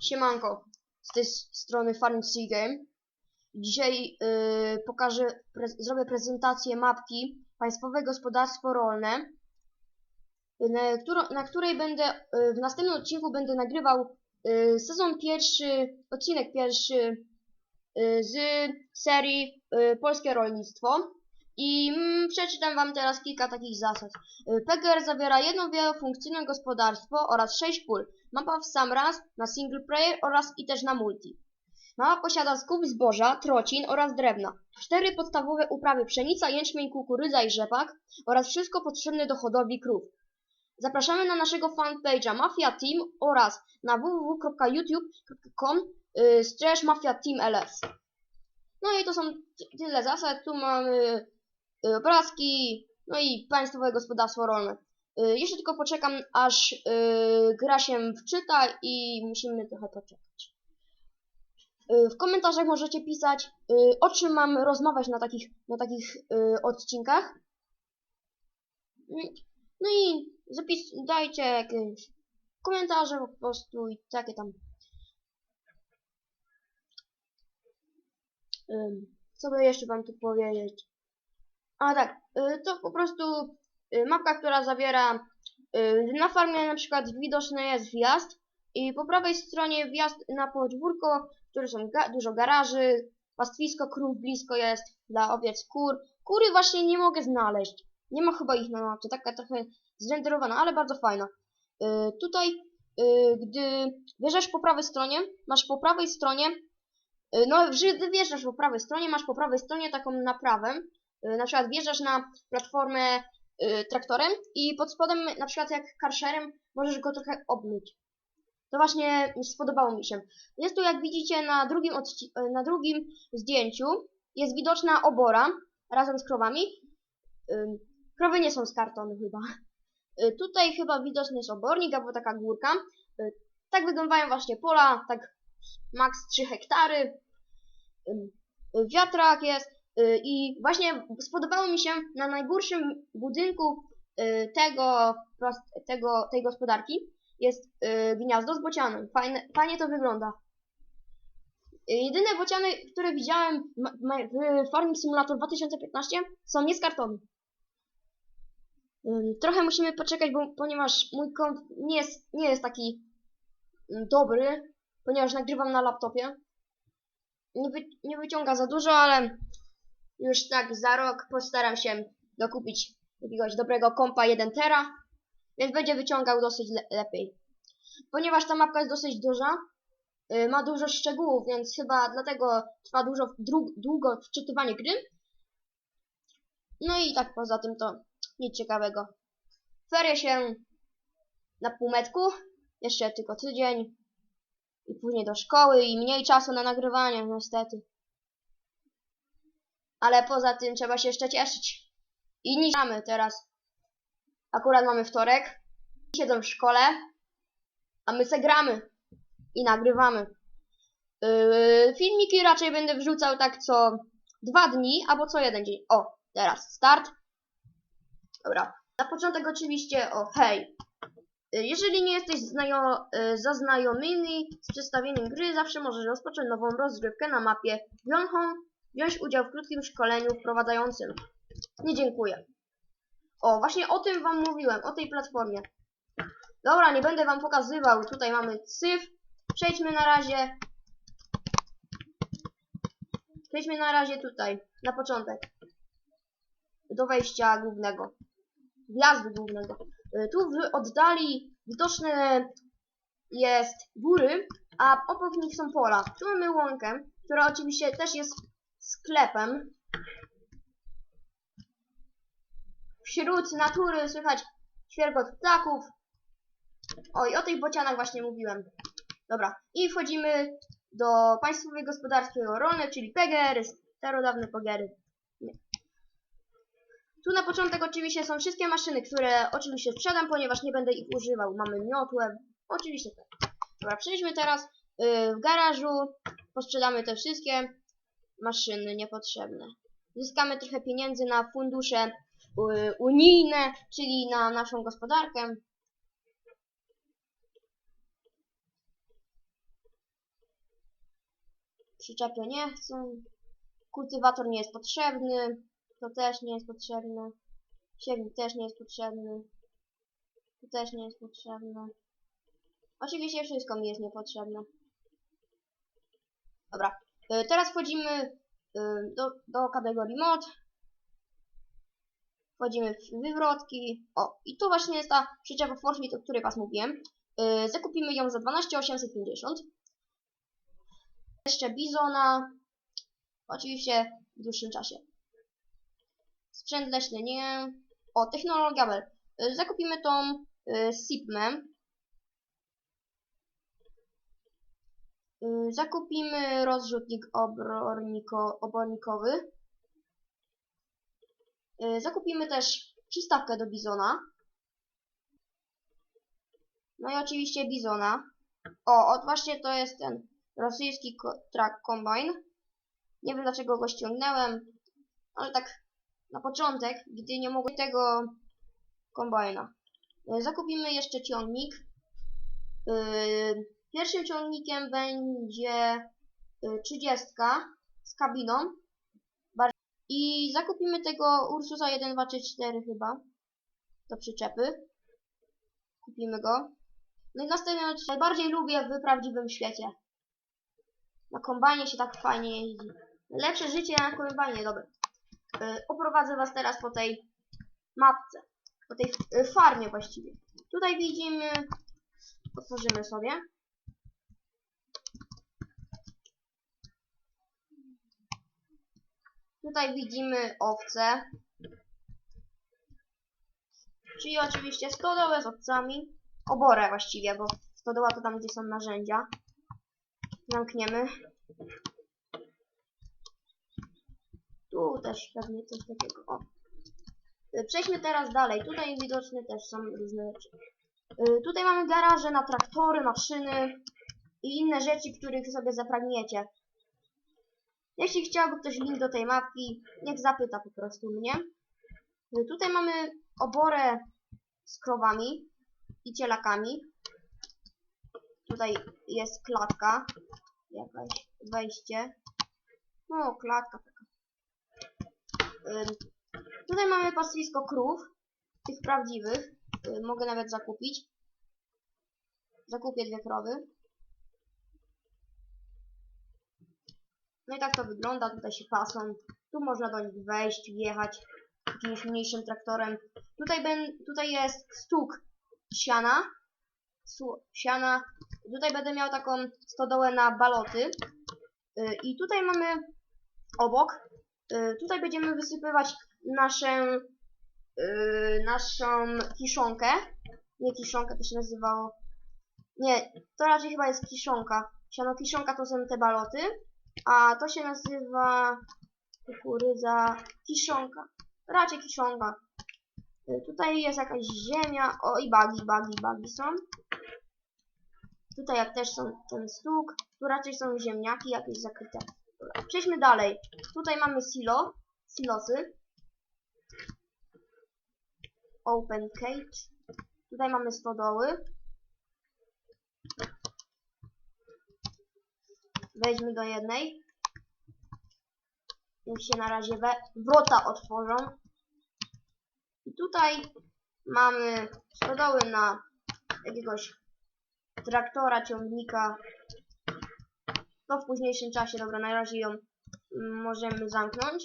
Siemanko, z tej strony Farming Sea Game. Dzisiaj yy, pokażę, pre zrobię prezentację mapki Państwowe Gospodarstwo Rolne, na, na której będę, yy, w następnym odcinku będę nagrywał yy, sezon pierwszy, odcinek pierwszy yy, z serii yy, Polskie Rolnictwo. I mm, przeczytam Wam teraz kilka takich zasad. Y, PGR zawiera jedno wielofunkcyjne gospodarstwo oraz sześć pól. Mapa w sam raz, na single player oraz i też na multi. Mapa posiada skup zboża, trocin oraz drewna. Cztery podstawowe uprawy pszenica, jęczmień, kukurydza i rzepak oraz wszystko potrzebne do hodowli krów. Zapraszamy na naszego fanpage'a Mafia Team oraz na www.youtube.com y, slash Mafia Team LS. No i to są ty- tyle zasad. Tu mamy obrazki, no i Państwowe Gospodarstwo Rolne. Y, Jeszcze tylko poczekam, aż y, gra się wczyta i musimy trochę poczekać. Y, W komentarzach możecie pisać, y, o czym mam rozmawiać na takich, na takich y, odcinkach. Y, No i zapis, dajcie jakieś komentarze po prostu i takie tam. Co by jeszcze wam tu powiedzieć? A tak, y, to po prostu y, mapka, która zawiera y, na farmie na przykład widoczny jest wjazd i po prawej stronie wjazd na podwórko, w którym są ga dużo garaży, pastwisko krów blisko jest dla owiec, kur. Kury właśnie nie mogę znaleźć. Nie ma chyba ich na mapce, taka trochę zrenderowana, ale bardzo fajna. Tutaj, gdy wjeżdżasz po prawej stronie, masz po prawej stronie, no, gdy wjeżdżasz po prawej stronie, masz po prawej stronie taką naprawę, na przykład wjeżdżasz na platformę y, traktorem i pod spodem, na przykład jak karszerem, możesz go trochę obmyć. To właśnie spodobało mi się. Jest tu, jak widzicie, na drugim, y, na drugim zdjęciu jest widoczna obora razem z krowami. Krowy nie są z kartonu chyba. Y, Tutaj chyba widoczny jest obornik albo taka górka. Y, Tak wyglądają właśnie pola, tak maks 3 hektary. Y, Wiatrak jest y, i właśnie spodobało mi się na najgórszym budynku y, tego, tego tej gospodarki jest y, gniazdo z bocianem. Fajne, fajnie to wygląda. Y, Jedyne bociany, które widziałem w Farming Simulator 2015 są nie z kartonu. Trochę musimy poczekać, bo, ponieważ mój komp nie jest, nie jest taki ym, dobry, ponieważ nagrywam na laptopie. Nie, wy, nie wyciąga za dużo, ale już tak za rok postaram się dokupić jakiegoś dobrego kompa 1 tera, więc będzie wyciągał dosyć le lepiej. Ponieważ ta mapka jest dosyć duża, y, ma dużo szczegółów, więc chyba dlatego trwa dużo, długo wczytywanie gry. No i tak poza tym to nic ciekawego. Ferie się na półmetku, jeszcze tylko tydzień i później do szkoły i mniej czasu na nagrywanie, niestety. Ale poza tym trzeba się jeszcze cieszyć. I nic mamy teraz. Akurat mamy wtorek, siedzą w szkole, a my se gramy i nagrywamy. Yy, filmiki raczej będę wrzucał tak co dwa dni, albo co jeden dzień. O, teraz start. Dobra. Na początek oczywiście, o hej. Y, Jeżeli nie jesteś znajo, y, zaznajomiony z przedstawieniem gry, zawsze możesz rozpocząć nową rozgrywkę na mapie Bjornholm, wziąć udział w krótkim szkoleniu wprowadzającym. Nie dziękuję. O, właśnie o tym wam mówiłem, o tej platformie. Dobra, nie będę wam pokazywał. Tutaj mamy cyf. Przejdźmy na razie. Przejdźmy na razie tutaj, na początek. Do wejścia głównego. Wjazdu głównego. Y, Tu w oddali widoczne jest góry, a obok nich są pola. Tu mamy łąkę, która oczywiście też jest sklepem. Wśród natury słychać świergot ptaków. Oj, o tych bocianach właśnie mówiłem. Dobra, i wchodzimy do Państwowej Gospodarstwa Rolne, czyli PGR, starodawne PGR. Nie. Tu na początek oczywiście są wszystkie maszyny, które oczywiście sprzedam, ponieważ nie będę ich używał. Mamy miotłę, oczywiście tak. Dobra, przejdźmy teraz yy, w garażu, posprzedamy te wszystkie maszyny niepotrzebne. Zyskamy trochę pieniędzy na fundusze yy, unijne, czyli na naszą gospodarkę. przyczepy nie chcę. Kultywator nie jest potrzebny. To też nie jest potrzebne. Siewnik też nie jest potrzebny. To też nie jest potrzebne. Oczywiście wszystko mi jest niepotrzebne. Dobra. Y, Teraz wchodzimy y, do, do kategorii mod. Wchodzimy w wywrotki. O, i tu właśnie jest ta przyczepa Forfeit, o której was mówiłem. Y, Zakupimy ją za 12850. Jeszcze Bizona. Oczywiście w dłuższym czasie. Sprzęt leśny nie. O, technologia Bell. Zakupimy tą Sipmę. Zakupimy rozrzutnik oborniko, obornikowy. Y, Zakupimy też przystawkę do bizona. No i oczywiście bizona. O, od właśnie to jest ten rosyjski track combine. Nie wiem dlaczego go ściągnąłem, ale tak na początek, gdy nie mogłem tego kombajna. Y, Zakupimy jeszcze ciągnik. Y, Pierwszym ciągnikiem będzie y, 30 z kabiną. I zakupimy tego Ursusa 1, 2, 3, 4 chyba. Do przyczepy. Kupimy go. No i następny. Najbardziej lubię w prawdziwym świecie. Na kombajnie się tak fajnie jeździ. Lepsze życie na kombajnie, dobra. Y, oprowadzę was teraz po tej mapce. Po tej y, farmie właściwie. Tutaj widzimy... Otworzymy sobie. Tutaj widzimy owce. Czyli oczywiście stodołę z owcami. Oborę właściwie, bo stodoła to tam, gdzie są narzędzia. Zamkniemy. Tu też pewnie coś takiego. O. Y, Przejdźmy teraz dalej. Tutaj widoczne też są różne rzeczy. Y, Tutaj mamy garaże na traktory, maszyny i inne rzeczy, których sobie zapragniecie. Jeśli chciałby ktoś link do tej mapki, niech zapyta po prostu mnie. Y, Tutaj mamy oborę z krowami i cielakami. Tutaj jest klatka, jakaś wejście. No, klatka taka. Tutaj mamy pastwisko krów, tych prawdziwych. Mogę nawet zakupić. Zakupię dwie krowy. No i tak to wygląda, tutaj się pasą. Tu można do nich wejść, wjechać jakimś mniejszym traktorem. Tutaj, ben, tutaj jest stuk siana. Su, siana. Tutaj będę miał taką stodołę na baloty. Y, I tutaj mamy obok. y, Tutaj będziemy wysypywać naszę, y, naszą kiszonkę. Nie kiszonkę to się nazywało. Nie, to raczej chyba jest kiszonka. Siano kiszonka to są te baloty. A to się nazywa kukurydza kiszonka. Raczej kiszonka. Y, Tutaj jest jakaś ziemia. O i bagi, bagi, bagi są. Tutaj jak też są ten stuk. Tu raczej są ziemniaki jakieś zakryte. Przejdźmy dalej. Tutaj mamy silo. Silosy. Open cage. Tutaj mamy stodoły. Wejdźmy do jednej. Niech się na razie we wrota otworzą. I tutaj mamy stodoły na jakiegoś traktora, ciągnika. To w późniejszym czasie, dobra, na razie ją możemy zamknąć.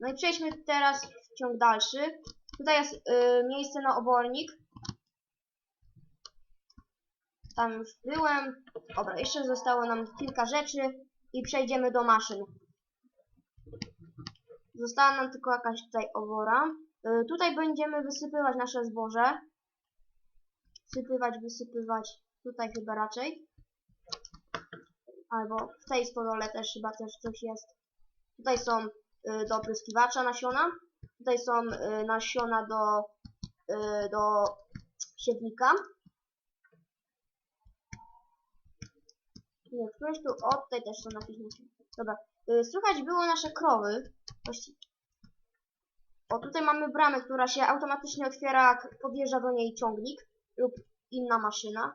No i przejdźmy teraz w ciąg dalszy. Tutaj jest y, miejsce na obornik. Tam już byłem. Dobra, jeszcze zostało nam kilka rzeczy i przejdziemy do maszyn. Została nam tylko jakaś tutaj obora. Y, tutaj będziemy wysypywać nasze zboże. Sypywać, wysypywać. Tutaj chyba raczej. Albo w tej stodole też chyba też coś jest. Tutaj są y, do opryskiwacza nasiona. Tutaj są y, nasiona do, y, do siewnika. Nie, któreś tu, o tutaj też są jakieś. Dobra, y, słychać było nasze krowy. O, tutaj mamy bramę, która się automatycznie otwiera, jak podjeżdża do niej ciągnik lub inna maszyna.